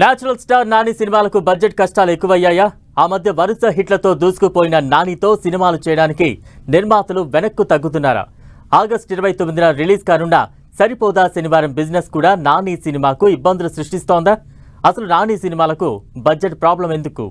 Natural star Nani సినిమాలకు budget కష్టాలు ఎక్కువయ్యాయా? ఆ మధ్య వరుస హిట్లతో దూసుకుపోయిన నానితో సినిమాలు చేయడానికి నిర్మాతలు వెనక్కు తగ్గుతున్నారా? ఆగస్టు ఇరవై తొమ్మిదిన రిలీజ్ కానున్న సరిపోదా శనివారం బిజినెస్ కూడా నాని సినిమాకు ఇబ్బందులు సృష్టిస్తోందా? అసలు నాని సినిమాలకు బడ్జెట్ ప్రాబ్లం ఎందుకు?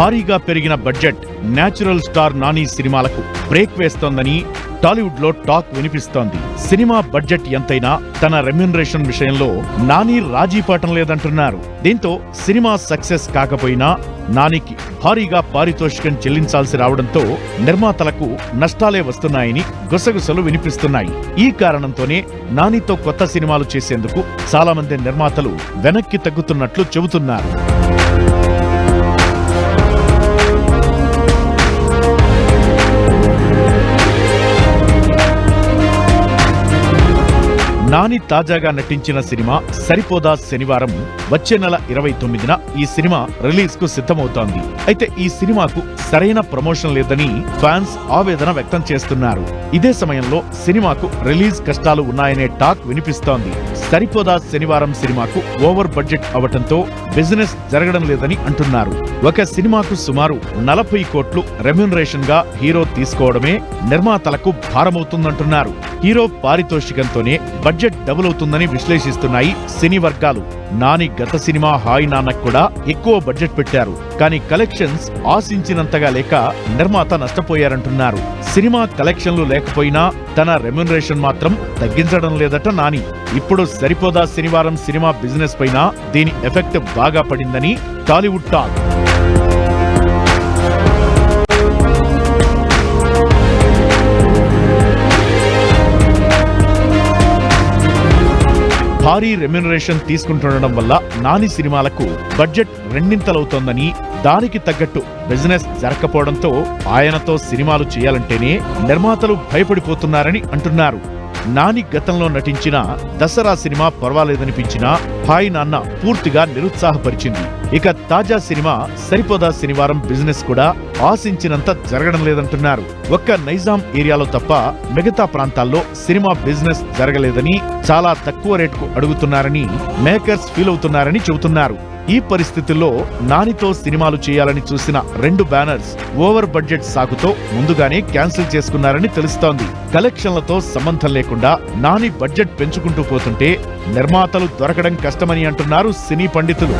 భారీగా పెరిగిన బడ్జెట్ నేచురల్ స్టార్ నాని సినిమాలకు బ్రేక్ వేస్తోందని టాలీవుడ్లో టాక్ వినిపిస్తోంది. సినిమా బడ్జెట్ ఎంతైనా తన రెమ్యునరేషన్ విషయంలో నాని రాజీ పాటం లేదంటున్నారు. దీంతో సినిమా సక్సెస్ కాకపోయినా నానికి భారీగా పారితోషికం చెల్లించాల్సి రావడంతో నిర్మాతలకు నష్టాలే వస్తున్నాయని గుసగుసలు వినిపిస్తున్నాయి. ఈ కారణంతోనే నానితో కొత్త సినిమాలు చేసేందుకు చాలా మంది నిర్మాతలు వెనక్కి తగ్గుతున్నట్లు చెబుతున్నారు. నాని తాజాగా నటించిన సినిమా సరిపోదా శనివారం వచ్చే నెల ఇరవై తొమ్మిదిన ఈ సినిమా రిలీజ్కు సిద్ధమవుతోంది. అయితే ఈ సినిమాకు సరైన ప్రమోషన్ లేదని ఫ్యాన్స్ ఆవేదన వ్యక్తం చేస్తున్నారు. ఇదే సమయంలో సినిమాకు రిలీజ్ కష్టాలు ఉన్నాయనే టాక్ వినిపిస్తోంది. సరిపోదా శనివారం సినిమాకు ఓవర్ బడ్జెట్ అవటంతో బిజినెస్ జరగడం లేదని అంటున్నారు. ఒక సినిమాకు సుమారు నలభై కోట్లు రెమ్యునరేషన్గా హీరో తీసుకోవడమే నిర్మాతలకు భారమవుతుందంటున్నారు. హీరో పారితోషికంతోనే బడ్జెట్ బడ్జెట్ డబుల్ అవుతుందని విశ్లేషిస్తున్నాయి సినీ వర్గాలు. నాని గత సినిమా హాయ్ నాన్నకు కూడా ఎక్కువ బడ్జెట్ పెట్టారు. కానీ కలెక్షన్స్ ఆశించినంతగా లేక నిర్మాత నష్టపోయారంటున్నారు. సినిమా కలెక్షన్లు లేకపోయినా తన రెమ్యునరేషన్ మాత్రం తగ్గించడం లేదట నాని. ఇప్పుడు సరిపోదా శనివారం సినిమా బిజినెస్ పైన దీని ఎఫెక్ట్ బాగా పడిందని టాలీవుడ్ టాక్. భారీ రెమ్యునరేషన్ తీసుకుంటుండడం వల్ల నాని సినిమాలకు బడ్జెట్ రెండింతలవుతోందని దానికి తగ్గట్టు బిజినెస్ జరగకపోవడంతో ఆయనతో సినిమాలు చేయాలంటేనే నిర్మాతలు భయపడిపోతున్నారని అంటున్నారు. నాని గతంలో నటించిన దసరా సినిమా పర్వాలేదనిపించినా హాయ్ నాన్న పూర్తిగా నిరుత్సాహపరిచింది. ఇక తాజా సినిమా సరిపోదా శనివారం బిజినెస్ కూడా ఆశించినంత జరగడం లేదంటున్నారు. ఒక్క నైజాం ఏరియాలో తప్ప మిగతా ప్రాంతాల్లో సినిమా బిజినెస్ జరగలేదని చాలా తక్కువ రేటుకు అడుగుతున్నారని మేకర్స్ ఫీల్ అవుతున్నారని చెబుతున్నారు. ఈ పరిస్థితుల్లో నానితో సినిమాలు చేయాలని చూసిన రెండు బ్యానర్స్ ఓవర్ బడ్జెట్ సాగుతో ముందుగానే క్యాన్సిల్ చేసుకున్నారని తెలుస్తోంది. కలెక్షన్లతో సంబంధం లేకుండా నాని బడ్జెట్ పెంచుకుంటూ పోతుంటే నిర్మాతలు దొరకడం కష్టమని అంటున్నారు సినీ పండితులు.